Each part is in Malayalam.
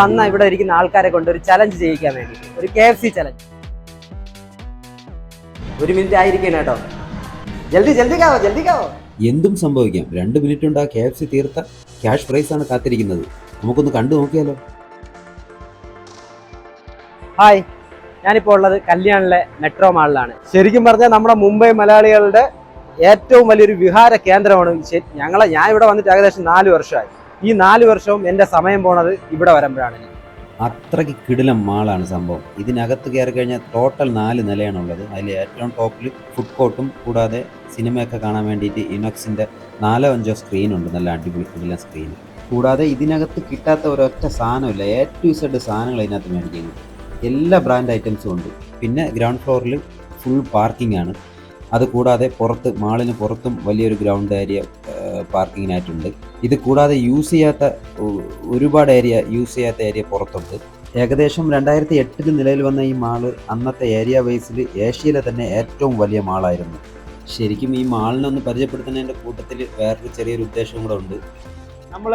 വന്ന ഇവിടെ ഇരിക്കുന്ന ആൾക്കാരെ കൊണ്ട് ഒരു ചലഞ്ച് ചെയ്യിക്കാൻ വേണ്ടി. ഒരു കെ എഫ് സി ചലഞ്ച് ഒരു മിനിറ്റ് ആയിരിക്കണം കേട്ടോ. ജൽദി ജൽദി കാവോ ജൽദി കാവോ. എന്തും സംഭവിക്കാം. രണ്ട് മിനിറ്റ് കൊണ്ട് ആ കെ എഫ് സി തീർത്ത ക്യാഷ് പ്രൈസ് ആണ് കാത്തിരിക്കുന്നത്. നമുക്കൊന്ന് കണ്ടു നോക്കിയാലോ? ഹായ് ഞാനിപ്പോൾ ഉള്ളത് കല്യാണിലെ മെട്രോ മാളിലാണ് ശരിക്കും പറഞ്ഞാൽ നമ്മുടെ മുംബൈ മലയാളികളുടെ ഏറ്റവും വലിയൊരു വിഹാര കേന്ദ്രമാണ് ഞങ്ങളെ ഞാൻ ഇവിടെ വന്നിട്ട് ഏകദേശം നാല് വർഷമായി. ഈ നാല് വർഷവും എന്റെ സമയം പോണത് ഇവിടെ വരുമ്പോഴാണ്. അത്രയ്ക്ക് കിടിലം മാളാണ് സംഭവം. ഇതിനകത്ത് കയറി കഴിഞ്ഞാൽ ടോട്ടൽ നാല് നിലയാണുള്ളത്. അതിൽ ഏറ്റവും ടോപ്പിൽ ഫുഡ് കോർട്ടും കൂടാതെ സിനിമയൊക്കെ കാണാൻ വേണ്ടിയിട്ട് ഇനോക്സിന്റെ നാലോ അഞ്ചോ സ്ക്രീനുണ്ട് നല്ല അടിപൊളി കിടിലം സ്ക്രീൻ കൂടാതെ ഇതിനകത്ത് കിട്ടാത്ത ഒരൊറ്റ സാധനമില്ല. എ ടു സെഡ് സാധനങ്ങൾ ഇതിനകത്ത് മേടിക്കുന്നു. എല്ലാ ബ്രാൻഡ് ഐറ്റംസും ഉണ്ട്. പിന്നെ ഗ്രൗണ്ട് ഫ്ലോറിൽ ഫുൾ പാർക്കിംഗ് ആണ്. അതുകൂടാതെ പുറത്ത് മാളിന് പുറത്തും വലിയൊരു ഗ്രൗണ്ട് ഏരിയ പാർക്കിങ്ങിനായിട്ടുണ്ട്. ഇത് കൂടാതെ യൂസ് ചെയ്യാത്ത ഒരുപാട് ഏരിയ യൂസ് ചെയ്യാത്ത ഏരിയ പുറത്തുണ്ട്. ഏകദേശം രണ്ടായിരത്തി എട്ടിൽ നിലയിൽ വന്ന ഈ മാൾ അന്നത്തെ ഏരിയ വൈസിൽ ഏഷ്യയിലെ തന്നെ ഏറ്റവും വലിയ മാളായിരുന്നു. ശരിക്കും ഈ മാളിനെ ഒന്ന് പരിചയപ്പെടുത്തുന്നതിന്റെ കൂട്ടത്തിൽ വേറൊരു ചെറിയൊരു ഉദ്ദേശവും കൂടെ ഉണ്ട്. നമ്മൾ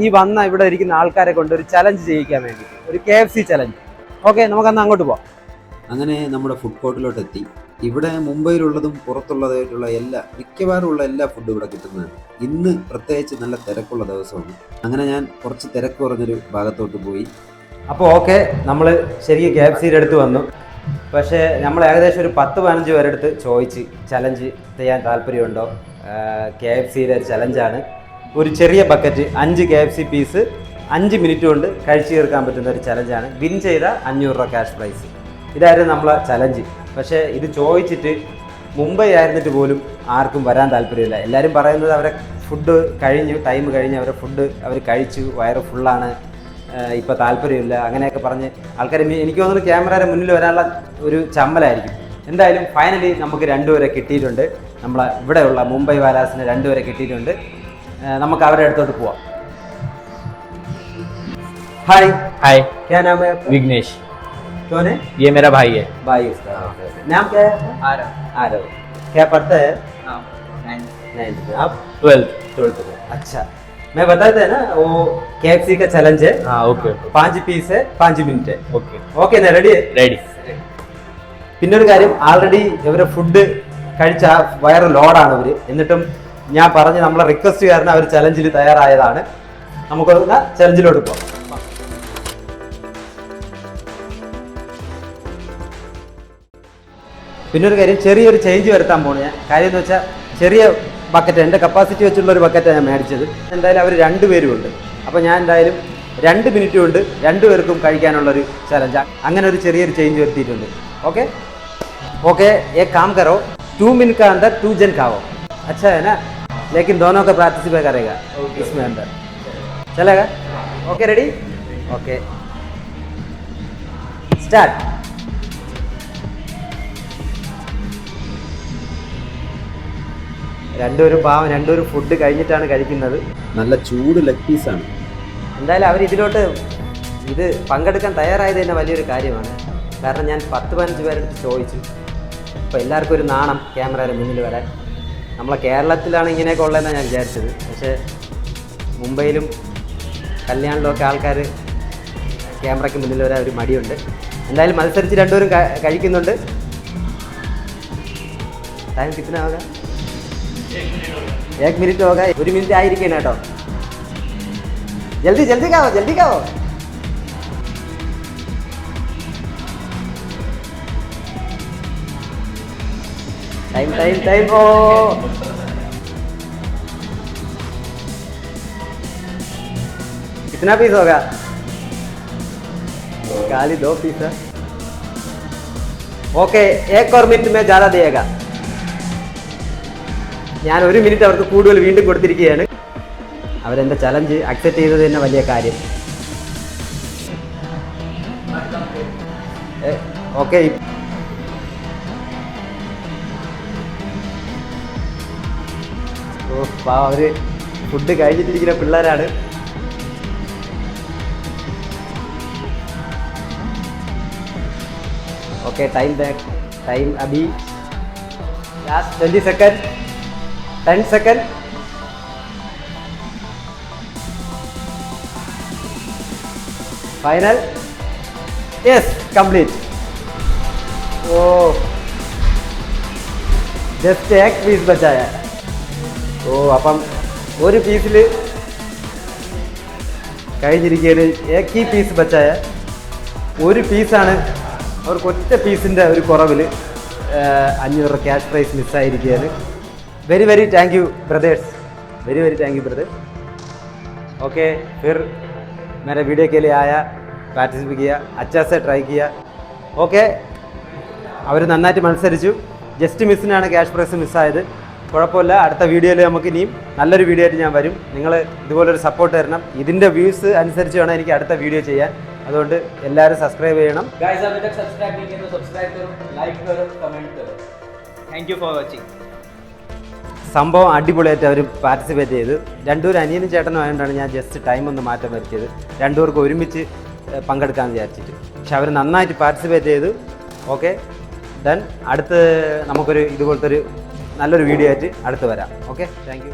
ഈ വന്ന ഇവിടെ ഇരിക്കുന്ന ആൾക്കാരെ കൊണ്ട് ഒരു ചലഞ്ച് ചെയ്യിക്കാൻ വേണ്ടി ഒരു K F C challenge okay നമുക്കന്ന് അങ്ങോട്ട് പോവാം. അങ്ങനെ നമ്മുടെ ഫുഡ് കോർട്ടിലോട്ട് എത്തി ഇവിടെ മുംബൈയിലുള്ളതും പുറത്തുള്ളതായിട്ടുള്ള എല്ലാ മിക്കവാറും ഉള്ള എല്ലാ ഫുഡും ഇവിടെ കിട്ടുന്നതാണ്. ഇന്ന് പ്രത്യേകിച്ച് നല്ല തിരക്കുള്ള ദിവസമാണ്. അങ്ങനെ ഞാൻ കുറച്ച് തിരക്ക് കുറഞ്ഞൊരു ഭാഗത്തോട്ട് പോയി. അപ്പോൾ ഓക്കെ നമ്മൾ ശരിക്കും കെ എഫ് സിയുടെ അടുത്ത് വന്നു. പക്ഷേ നമ്മൾ ഏകദേശം ഒരു പത്ത് പതിനഞ്ച് പേരെടുത്ത് ചോദിച്ച് ചലഞ്ച് ചെയ്യാൻ താല്പര്യമുണ്ടോ? കെ എഫ് സിയുടെ ചലഞ്ചാണ് ഒരു ചെറിയ ബക്കറ്റ് അഞ്ച് കെ എഫ് സി പീസ് അഞ്ച് മിനിറ്റ് കൊണ്ട് കഴിച്ചു തീർക്കാൻ പറ്റുന്ന ഒരു ചലഞ്ചാണ് വിൻ ചെയ്ത അഞ്ഞൂറ് രൂപ ക്യാഷ് പ്രൈസ് ഇതായിരുന്നു നമ്മളെ ചലഞ്ച് പക്ഷേ ഇത് ചോദിച്ചിട്ട് മുംബൈ ആയിരുന്നിട്ട് പോലും ആർക്കും വരാൻ താല്പര്യമില്ല. എല്ലാവരും പറയുന്നത് അവരെ ഫുഡ് കഴിഞ്ഞു ടൈം കഴിഞ്ഞ് അവരെ ഫുഡ് അവർ കഴിച്ചു വയറ് ഫുള്ളാണ് ഇപ്പോൾ താല്പര്യമില്ല. അങ്ങനെയൊക്കെ പറഞ്ഞ് ആൾക്കാർ എനിക്ക് തോന്നുന്നു ക്യാമറയുടെ മുന്നിൽ വരാനുള്ള ഒരു ചമ്മലായിരിക്കും. എന്തായാലും ഫൈനലി നമുക്ക് രണ്ടുപേരെ കിട്ടിയിട്ടുണ്ട്. നമ്മളെ ഇവിടെയുള്ള മുംബൈ വാലാസിന് രണ്ടുപേരെ കിട്ടിയിട്ടുണ്ട്. നമുക്ക് അവരുടെ അടുത്തോട്ട് പോവാം. ഹായ് ഹായ് ക്യാ വിഘ്നേഷ് कौन है ये मेरा भाई है भाई उसका नाम क्या है आरव आरव क्या पढ़ता है नाइन्थ में आप ट्वेल्थ ट्वेल्थ में अच्छा मैं बताया था ना वो के का चैलेंज है हाँ ओके पांच पीस है पांच मिनट है ओके ഓക്കെ ഞാൻ റെഡി रेडी പിന്നെ ഒരു കാര്യം ആൾറെഡി ഇവരെ ഫുഡ് കഴിച്ച ആ വയറ് ലോഡാണ് ഇവര് എന്നിട്ടും ഞാൻ പറഞ്ഞ് നമ്മളെ റിക്വസ്റ്റ് കാരണം അവർ ചലഞ്ചിൽ തയ്യാറായതാണ് നമുക്ക് ചലഞ്ചിലോട്ട് പോകാം പിന്നെ ഒരു കാര്യം ചെറിയൊരു ചേഞ്ച് വരുത്താൻ പോണു ഞാൻ കാര്യം എന്ന് വെച്ചാൽ ചെറിയ ബക്കറ്റ് എൻ്റെ കപ്പാസിറ്റി വെച്ചുള്ള ഒരു ബക്കറ്റാണ് ഞാൻ മേടിച്ചത് എന്തായാലും അവർ രണ്ടുപേരും ഉണ്ട് അപ്പോൾ ഞാൻ എന്തായാലും രണ്ട് മിനിറ്റ് കൊണ്ട് രണ്ടുപേർക്കും കഴിക്കാനുള്ളൊരു ചലഞ്ച് അങ്ങനെ ഒരു ചെറിയൊരു ചേഞ്ച് വരുത്തിയിട്ടുണ്ട് ഓക്കെ ओके एक काम करो टू मिनट का अंदर टू जन खाओ अच्छा है ना लेकिन दोनों का पार्टिसिपेट करेगा इसमें अंदर चलेगा ओके रेडी ओके स्टार्ट രണ്ടുപേരും പാവം രണ്ടുപേരും ഫുഡ് കഴിഞ്ഞിട്ടാണ് കഴിക്കുന്നത്. നല്ല ചൂട് ലെഗ് പീസാണ് എന്തായാലും അവർ ഇതിലോട്ട് ഇത് പങ്കെടുക്കാൻ തയ്യാറായത് തന്നെ വലിയൊരു കാര്യമാണ്. കാരണം ഞാൻ പത്ത് പതിനഞ്ച് പേരെടുത്ത് ചോദിച്ചു. അപ്പോൾ എല്ലാവർക്കും ഒരു നാണം ക്യാമറയുടെ മുന്നിൽ വരാൻ. നമ്മളെ കേരളത്തിലാണ് ഇങ്ങനെയൊക്കെ ഉള്ളതെന്നാണ് ഞാൻ വിചാരിച്ചത്. പക്ഷേ മുംബൈയിലും കല്യാണിലുമൊക്കെ ആൾക്കാർ ക്യാമറയ്ക്ക് മുന്നിൽ വരാൻ ഒരു മടിയുണ്ട്. എന്തായാലും മത്സരിച്ച് രണ്ടുപേരും കഴിക്കുന്നുണ്ട്. ടൈം കിട്ടുന്ന ആവുക एक मिनट होगा ഒരു മിനിറ്റ് ആയിരിക്കണം കേട്ടോ जल्दी जल्दी खाओ जल्दी खाओ टाइम टाइम टाइम ओ कितना पीस होगा खाली दो पीस है ओके एक और मिनट में ज़्यादा देगा ഞാൻ ഒരു മിനിറ്റ് അവർക്ക് കൂടുതൽ വീണ്ടും കൊടുത്തിരിക്കുകയാണ്. അവരെന്റെ ചലഞ്ച് അക്സെപ്റ്റ് ചെയ്തത് തന്നെ വലിയ കാര്യം. ഓക്കെ അവർ അവർ ഫുഡ് കഴിച്ചിട്ടിരിക്കുന്ന പിള്ളേരാണ്. Okay time back time Abi. Last twenty second ten second final yes complete ഓ ജസ്റ്റ് ഏക് പീസ് ബച്ചായ ഓ അപ്പം ഒരു പീസിൽ കഴിഞ്ഞിരിക്കുകയാണ് എക് ഈ പീസ് ബച്ചായ ഒരു പീസാണ് അവർക്ക് ഒറ്റ പീസിന്റെ ഒരു കുറവിൽ അഞ്ഞൂറ് cash prize മിസ്സായിരിക്കുകയാണ് very very thank you brothers very very thank you brother okay फिर मेरे वीडियो के लिए आया പാർട്ടിസിപ്പേറ്റ് ചെയ്യുക അച്ചാസെ ട്രൈ ചെയ്യുക ഓക്കെ അവർ നന്നായിട്ട് മത്സരിച്ചു ജസ്റ്റ് മിസ്സിനാണ് ക്യാഷ് പ്രൈസ് മിസ്സായത് കുഴപ്പമില്ല അടുത്ത വീഡിയോയിൽ നമുക്ക് ഇനിയും നല്ലൊരു വീഡിയോ ആയിട്ട് ഞാൻ വരും നിങ്ങൾ ഇതുപോലൊരു സപ്പോർട്ട് തരണം ഇതിൻ്റെ വ്യൂസ് അനുസരിച്ച് വേണം എനിക്ക് അടുത്ത വീഡിയോ ചെയ്യാൻ അതുകൊണ്ട് എല്ലാവരും സബ്സ്ക്രൈബ് ചെയ്യണം गाइस अभी तक सब्सक्राइब नहीं किया तो സംഭവം അടിപൊളിയായിട്ട് അവർ പാർട്ടിസിപ്പേറ്റ് ചെയ്തു. രണ്ടുപേരും അനിയനും ചേട്ടനും ആയതുകൊണ്ടാണ് ഞാൻ ജസ്റ്റ് ടൈം ഒന്ന് മാറ്റം വരുത്തിയത്. രണ്ടുപേർക്കും ഒരുമിച്ച് പങ്കെടുക്കാമെന്ന് വിചാരിച്ചിട്ട്. പക്ഷെ അവർ നന്നായിട്ട് പാർട്ടിസിപ്പേറ്റ് ചെയ്തു. ഓക്കെ ദെൻ അടുത്ത് നമുക്കൊരു ഇതുപോലത്തെ ഒരു നല്ലൊരു വീഡിയോ ആയിട്ട് അടുത്ത് വരാം. Okay thank